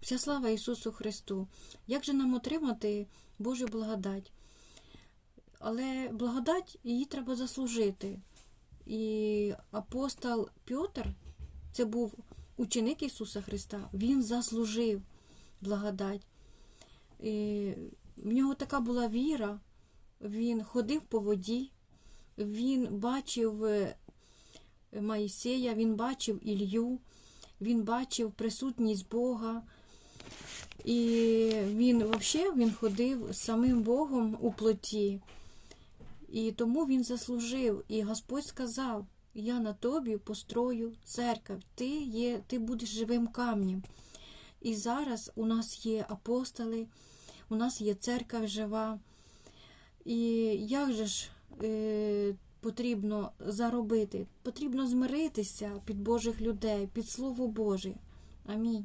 Вся слава Ісусу Христу. Як же нам отримати Божу благодать? Але благодать її треба заслужити. І апостол Петр, це був ученик Ісуса Христа, він заслужив благодать. І в нього така була віра, він ходив по воді, він бачив е, Моїсея, він бачив Ілью, він бачив присутність Бога. І він взагалі він ходив самим Богом у плоті. І тому він заслужив. І Господь сказав: Я на тобі построю церкву, ти, є, ти будеш живим камнем. І зараз у нас є апостоли, у нас є церква жива. І як же ж е, потрібно заробити? Потрібно змиритися під Божих людей, під Слово Боже. Амінь.